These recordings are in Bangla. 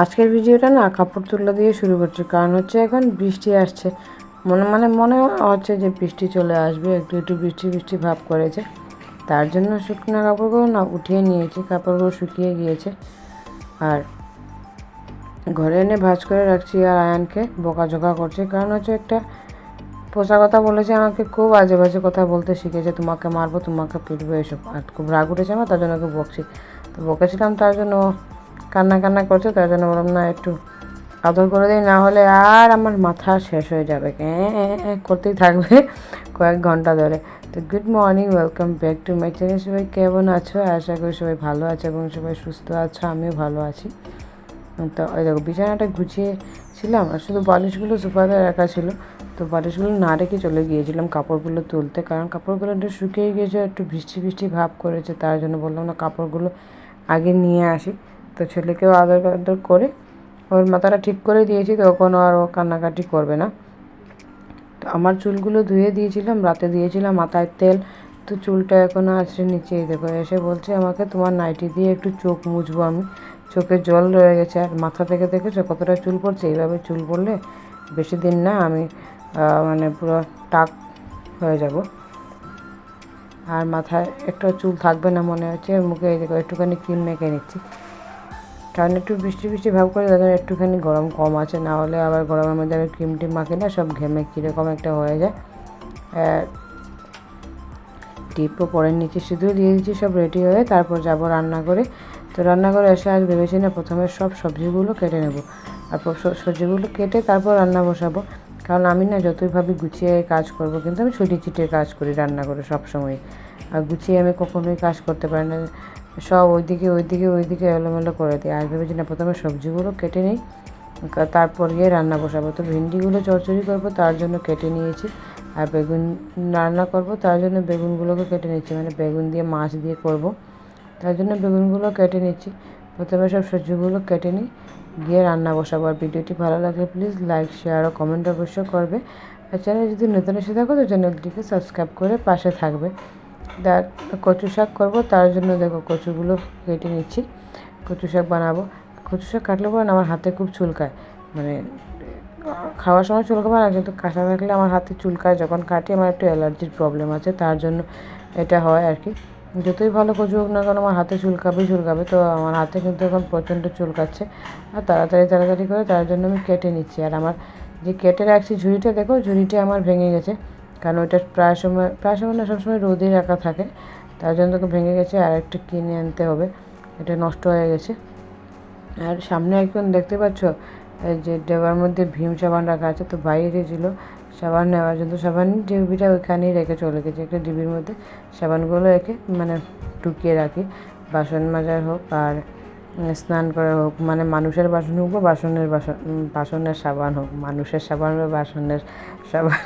আজকের ভিডিওটা না কাপড় তুলা দিয়ে শুরু করছি। কারণ হচ্ছে এখন বৃষ্টি আসছে। মনে মানে মনে হচ্ছে যে বৃষ্টি চলে আসবে, একটু একটু বৃষ্টি বৃষ্টি ভাব করেছে। তার জন্য শুকনো কাপড়গুলো না উঠিয়ে নিয়েছি, কাপড়গুলো শুকিয়ে গিয়েছে। আর ঘরে এনে ভাজ করে রাখছি আর আয়ানকে বকাঝোকা করছে। কারণ হচ্ছে একটা পোষা কথা বলেছে, আমাকে খুব আজে বাজে কথা বলতে শিখেছে। তোমাকে মারবো, তোমাকে পিটবো এসব। আর খুব রাগ উঠেছে আমার, তার জন্য ওকে বকছি। তো বকেছিলাম, তার জন্য কান্না কান্না করছে তার জন্য বললাম, না, একটু আদর করে দিই, না হলে আর আমার মাথা শেষ হয়ে যাবে। করতেই থাকবে কয়েক ঘণ্টা ধরে। তো good morning welcome back to my channel সবাই কেমন আছো? আশা করি সবাই ভালো আছে এবং সবাই সুস্থ আছো, আমিও ভালো আছি। তো ওই দেখো, বিছানাটা গুছিয়েছিলাম, আর শুধু বালিশগুলো সোফাতে রাখা ছিল। তো বালিশগুলো না রেখে চলে গিয়েছিলাম কাপড়গুলো তুলতে, কারণ কাপড়গুলো একটু শুকিয়ে গিয়েছে, একটু বৃষ্টি বৃষ্টি ভাব করেছে, তার জন্য বললাম না, কাপড়গুলো আগে নিয়ে আসি। তো ছেলেকেও আদর আদর করে ওর মাথাটা ঠিক করে দিয়েছি, তো তখন আর ও কান্নাকাটি করবে না। তো আমার চুলগুলো ধুয়ে দিয়েছিলাম, রাতে দিয়েছিলাম মাথায় তেল। তো চুলটা এখনও আছে নিচেই দেখো, এসে বলছে আমাকে তোমার নাইটি দিয়ে একটু চোখ মুছবো আমি। চোখে জল রয়ে গেছে আর মাথা থেকে দেখেছ কতটা চুল পড়ছে? এইভাবে চুল পড়লে বেশি দিন না আমি মানে পুরো টাক হয়ে যাব। আর মাথায় একটা চুল থাকবে না মনে হচ্ছে, মুখে একটুখানি ক্রিম মেখে নিচ্ছি। কারণ একটু বৃষ্টি বৃষ্টি ভাব করে তাদের একটুখানি গরম কম আছে, না হলে আবার গরমের মধ্যে আমি ক্রিম টিম মাখি না, সব ঘেমে কীরকম একটা হয়ে যায়। টিপও পরে নিচে শুধু দিয়ে দিচ্ছি, সব রেডি হয়ে তারপর যাব রান্না করে। তো রান্না করে এসে আজ ভেবেছি না প্রথমে সব সবজিগুলো কেটে নেব। আর সবজিগুলো কেটে তারপর রান্না বসাবো। কারণ আমি না যতই ভাবি গুছিয়ে কাজ করব, কিন্তু আমি ছুটি ছিটিয়ে কাজ করি রান্না করে সব সময় আর গুছিয়ে আমি কখনোই কাজ করতে পারি না। সব ওইদিকে ওইদিকে ওইদিকে এলোমেলো করে দিই। আর ভেবেছি না, প্রথমে সবজিগুলো কেটে নিই। তারপর গিয়ে রান্না বসাবো। তো ভেন্ডিগুলো চচ্চড়ি করব, তার জন্য কেটে নিয়েছি। আর বেগুন রান্না করব, তার জন্য বেগুনগুলোকে কেটে নিচ্ছি। মানে বেগুন দিয়ে মাছ দিয়ে করব। তার জন্য বেগুনগুলো কেটে নিচ্ছি। প্রথমে সব সবজিগুলো কেটে নিই, গিয়ে রান্না বসাবো। আর ভিডিওটি ভালো লাগলে প্লিজ লাইক, শেয়ার ও কমেন্ট অবশ্যই করবে। আর চ্যানেল যদি নতুন এসে থাকো, তো চ্যানেলটিকে সাবস্ক্রাইব করে পাশে থাকবে। তার কচু শাক করব, তার জন্য দেখো কচুগুলো কেটে নিচ্ছি। কচু শাক বানাবো। কচু শাক কাটলে পরে আমার হাতে খুব চুলকায়। মানে খাওয়ার সময় চুলকাবে না, কিন্তু কাঁচা থাকলে আমার হাতে চুলকায়। যখন কাটি আমার একটু অ্যালার্জির প্রবলেম আছে, তার জন্য এটা হয় আর কি। যতই ভালো কচু হোক না কেন, আমার হাতে চুলকাবেই চুলকাবে। তো আমার হাতে কিন্তু এখন প্রচণ্ড চুলকাচ্ছে। আর তাড়াতাড়ি তাড়াতাড়ি করে তার জন্য আমি কেটে নিচ্ছি। আর আমার যে কেটে রাখছি ঝুড়িটা, দেখো ঝুড়িটা আমার ভেঙে গেছে। কারণ ওইটা প্রায় সময় প্রায় সময় না, সবসময় রোদে রাখা থাকে। তার জন্য তোকে ভেঙে গেছে, আর একটা কিনে আনতে হবে। এটা নষ্ট হয়ে গেছে। আর সামনে একজন দেখতে পাচ্ছ যে ডেবার মধ্যে ভীম সাবান রাখা আছে, তো বাইরে ছিল সাবান নেওয়ার জন্য। সাবান ডিবিটা ওইখানেই রেখে চলে গেছে, একটা ডিবির মধ্যে। সাবানগুলো রেখে মানে টুকিয়ে রাখি। বাসন মাজার হোক আর স্নান করা হোক মানে মানুষের বাসন হোক বা বাসনের বাসন বাসনের সাবান হোক, মানুষের সাবান বা বাসনের সাবান।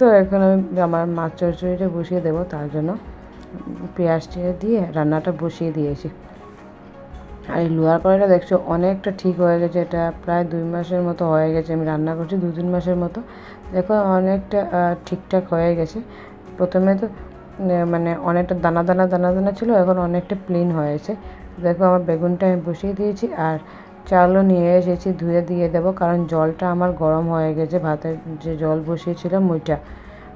তো এখন আমি আমার মাছ চচ্চড়িটা বসিয়ে দেবো, তার জন্য পেঁয়াজ টিয়াজ দিয়ে রান্নাটা বসিয়ে দিয়েছি। আর এই লোহার কড়াইটা দেখছ অনেকটা ঠিক হয়ে গেছে, এটা প্রায় দুই মাসের মতো হয়ে গেছে, আমি রান্না করছি দু তিন মাসের মতো। দেখো অনেকটা ঠিকঠাক হয়ে গেছে। প্রথমে তো মানে অনেকটা দানা দানা দানা দানা ছিল, এখন অনেকটা প্লেন হয়েছে। দেখো আমার বেগুনটা আমি বসিয়ে দিয়েছি, আর চালও নিয়ে এসেছি, ধুয়ে দিয়ে দেবো, কারণ জলটা আমার গরম হয়ে গেছে ভাতের যে জল বসিয়েছিলাম ওইটা।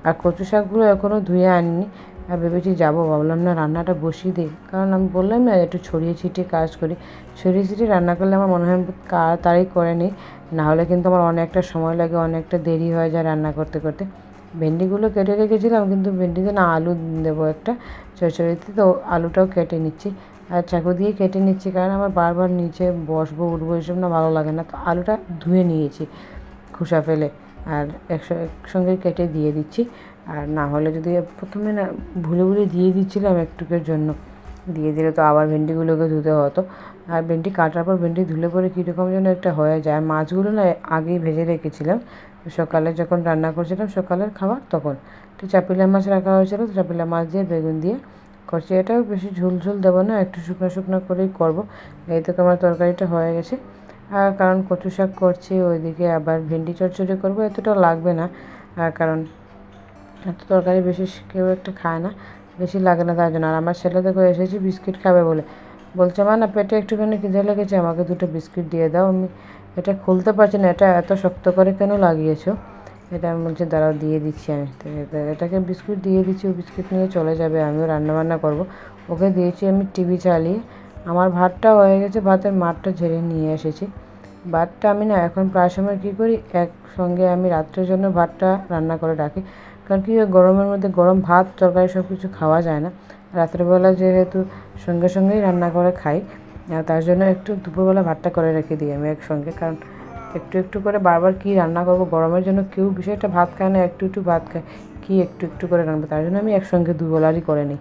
আর কচু শাকগুলো এখনও ধুয়ে আনিনি, আর ভেবেছি যাব, ভাবলাম না রান্নাটা বসিয়ে দিই। কারণ আমি বললাম না, একটু ছড়িয়ে ছিটিয়ে কাজ করি। ছড়িয়ে ছিটিয়ে রান্না করলে আমার মনে হয় তাড়াতাড়ি করে নিই নাহলে কিন্তু আমার অনেকটা সময় লাগে, অনেকটা দেরি হয়ে যায় রান্না করতে করতে। ভেন্ডিগুলো কেটে রেখেছিলাম, কিন্তু ভেন্ডিতে না আলু দেবো একটা চচ্চড়িতে, তো আলুটাও কেটে নিচ্ছি। আর চাকু দিয়ে কেটে নিচ্ছি কারণ আমার বারবার নিচে বসবো, উঠবো, এসব না ভালো লাগে না। তো আলুটা ধুয়ে নিয়েছি খোসা ফেলে আর একসঙ্গে কেটে দিয়ে দিচ্ছি। আর না হলে যদি প্রথমে না ভুলে ভুলে দিয়ে দিচ্ছিলাম একটুকের জন্য, দিয়ে দিলে তো আবার ভেন্ডিগুলোকে ধুতে হতো। আর ভেন্ডি কাটার পর ভেন্ডি ধুলে পরে কীরকম যেন একটা হয়ে যায়। আর মাছগুলো না আগেই ভেজে রেখেছিলাম। সকালে যখন রান্না করছিলাম সকালের খাবার তখন। তো চাপিলা মাছ রাখা হয়েছিল চাপিলা মাছ দিয়ে বেগুন দিয়ে করছি এটাও বেশি ঝুল ঝুল দেবো না, একটু শুকনো শুকনো করেই করব। এই থেকে আমার তরকারিটা হয়ে গেছে। আর কারণ কচু শাক করছি, ওইদিকে আবার ভেন্ডি চচ্চড়ি করব, এতটা লাগবে না। আর কারণ এত তরকারি বেশি কেউ একটা খায় না, বেশি লাগে না তার জন্য। আর আমার ছেলে দেখো এসেছি বিস্কিট খাবে বলে। বলছে, মা, না, পেটে একটুখানি খিদে লেগেছে, আমাকে দুটো বিস্কিট দিয়ে দাও। আমি এটা খুলতে পারছি না, এটা এত শক্ত করে কেন লাগিয়েছো? এটা আমি বলছি দাঁড়াও, দিয়ে দিচ্ছি আমি। এটাকে বিস্কুট দিয়ে দিচ্ছি, ও বিস্কুট নিয়ে চলে যাবে, আমিও রান্নাবান্না করব। ওকে দিয়েছি আমি টিভি চালিয়ে। আমার ভাতটা হয়ে গেছে, ভাতের মাঠটা ঝেড়ে নিয়ে এসেছি। ভাতটা আমি না, এখন প্রায় সময় কী করি, একসঙ্গে আমি রাত্রের জন্য ভাতটা রান্না করে রাখি। কারণ কি, গরমের মধ্যে গরম ভাত, তরকারি সব কিছু খাওয়া যায় না। রাত্রেবেলা যেহেতু সঙ্গে সঙ্গেই রান্না করে খাই, আর তার জন্য একটু দুপুরবেলা ভাতটা করে রেখে দিই আমি একসঙ্গে। কারণ একটু একটু করে বারবার কি রান্না করব? গরমের জন্য কেউ বিষয়টা ভাত খায় না, একটু একটু ভাত খায়। কি একটু একটু করে রান্না তার জন্য আমি একসঙ্গে দুবেলারই করে নিই।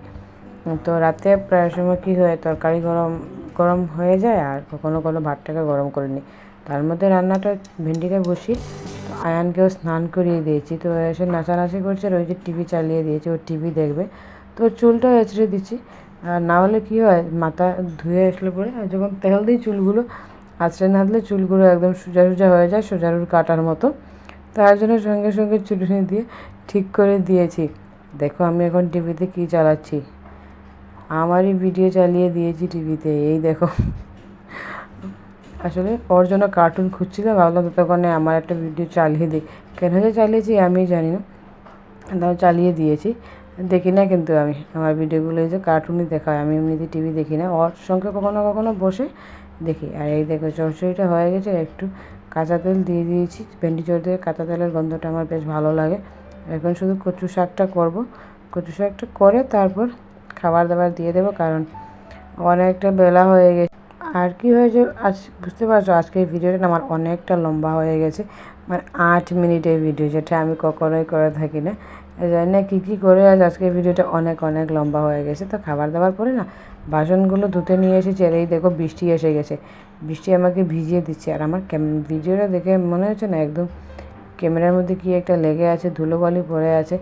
তো রাতে প্রায় সময় কী হয়, তরকারি গরম গরম হয়ে যায় আর কখনো কোনো ভাতটাকে গরম করে নিই। তার মধ্যে রান্নাটা ভেন্ডিটা বসি, তো আয়ানকেও স্নান করিয়ে দিয়েছি। তো এসে নাচানাচি করছে আর ওই যে টিভি চালিয়ে দিয়েছি, ও টিভি দেখবে। তো চুলটাও এঁচড়ে দিচ্ছি। আর না হলে কী হয়, মাথা ধুয়ে আসলে পরে আর যখন তেল দিই চুলগুলো আঁচড়ে না দিলে চুলগুলো একদম সোজা সোজা হয়ে যায় সোজারুর কাটার মতো। তার জন্য সঙ্গে সঙ্গে চুলনি দিয়ে ঠিক করে দিয়েছি। দেখো আমি এখন টিভিতে কী চালাচ্ছি। আমারই ভিডিও চালিয়ে দিয়েছি টিভিতে, এই দেখো। আসলে ওর জন্য কার্টুন খুঁজছিলাম, ভাবলাম ততক্ষণে আমার একটা ভিডিও চালিয়ে দিই। কেন যে চালিয়েছি আমি জানি না। তাও চালিয়ে দিয়েছি। দেখি না কিন্তু আমি, আমার ভিডিওগুলো যে কার্টুনই দেখা হয় আমি এমনিতে টিভি দেখি না। ওর সঙ্গে কখনো কখনো বসে দেখি, আর এই দেখো, চচ্চড়িটা হয়ে গেছে, একটু কাঁচা তেল দিয়ে দিয়েছি, ভেন্ডি চড়তে কাঁচা তেলের গন্ধটা আমার বেশ ভালো লাগে। এখন শুধু কচু শাকটা করব, কচু শাকটা করে তারপর খাবার দাবার দিয়ে দেবো, কারণ অনেকটা বেলা হয়ে গেছে। আর কি হয়েছে, আজ বুঝতে পারছ আজকে এই ভিডিওটা আমার অনেকটা লম্বা হয়ে গেছে মানে আট মিনিটের ভিডিও, যেটা আমি কখনোই করে থাকি না। জানি না কী কী করে আজ আজকের ভিডিওটা অনেক অনেক লম্বা হয়ে গেছে। তো খাবার দাবার পরে না, বাসনগুলো ধুতে নিয়ে এসেছি আর এই দেখো বৃষ্টি এসে গেছে। বৃষ্টি আমাকে ভিজিয়ে দিচ্ছে আর আমার ভিডিওটা দেখে মনে হচ্ছে না একদম ক্যামেরার মধ্যে কি একটা লেগে আছে, ধুলোবালি পড়ে আছে।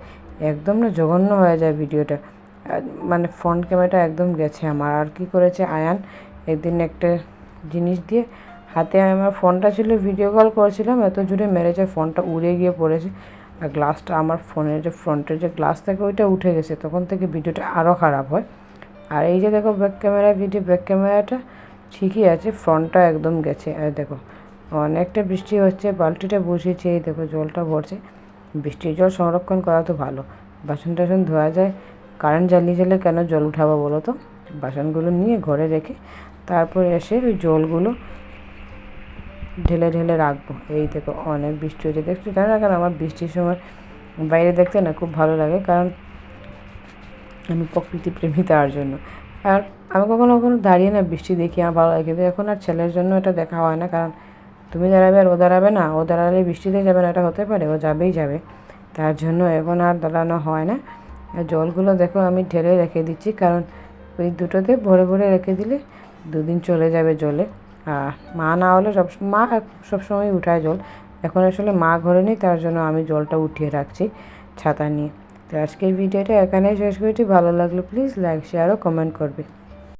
একদম না জঘন্য হয়ে যায় ভিডিওটা। মানে ফ্রন্ট ক্যামেরাটা একদম গেছে আমার। আর কি করেছে আয়ান? একদিন একটা জিনিস দিয়ে হাতে আমার ফোনটা ছিল, ভিডিও কল করেছিলাম, এত জোরে মেরেছে, ফোনটা উড়ে গিয়ে পড়েছে। আর গ্লাসটা আমার ফোনের যে ফ্রন্টের যে গ্লাস থাকে ওইটা উঠে গেছে, তখন থেকে ভিডিওটা আরও খারাপ হয়। আর এই যে দেখো ব্যাক ক্যামেরা ভিডিও ব্যাক ক্যামেরাটা ঠিকই আছে ফ্রন্টটা একদম গেছে। আর দেখো, অনেকটা বৃষ্টি হচ্ছে, বালতিটা বসিয়েছি, এই দেখো জলটা ভরছে। বৃষ্টির জল সংরক্ষণ করা তো ভালো। বাসন টাসন ধোয়া যায় কারেন্ট জ্বালিয়ে জ্বালিয়ে কেন জল উঠাবো বলো তো? বাসনগুলো নিয়ে ঘরে রেখে তারপর এসে ওই জলগুলো ঢেলে ঢেলে রাখব। এই দেখো অনেক বৃষ্টি হচ্ছে। দেখছি, জানো না কেন? আমার বৃষ্টির সময় বাইরে দেখতে না খুব ভালো লাগে, কারণ আমি প্রকৃতি প্রেমী তার জন্য। আর আমি কখনো কখনো দাঁড়িয়ে না বৃষ্টি দেখি, আমার ভালো লাগে। কিন্তু এখন আর ছেলের জন্য এটা দেখা হয় না, কারণ তুমি দাঁড়াবে আর ও দাঁড়াবে না। ও দাঁড়ালে বৃষ্টিতে যাবে না, এটা হতে পারে, ও যাবেই যাবে। তার জন্য এখন আর দাঁড়ানো হয় না। আর জলগুলো দেখো আমি ঢেলে রেখে দিচ্ছি, কারণ ওই দুটোতে ভরে ভরে রেখে দিলে দুদিন চলে যাবে জলে। মা না হলে সব মা সবসময় উঠায় জল। এখন আসলে মা ঘরে নেই, তার জন্য আমি জলটা উঠিয়ে রাখছি ছাতা নিয়ে। তো আজকের ভিডিওটা এখানেই শেষ করেছি। ভালো লাগলে প্লিজ লাইক শেয়ার ও কমেন্ট করবে।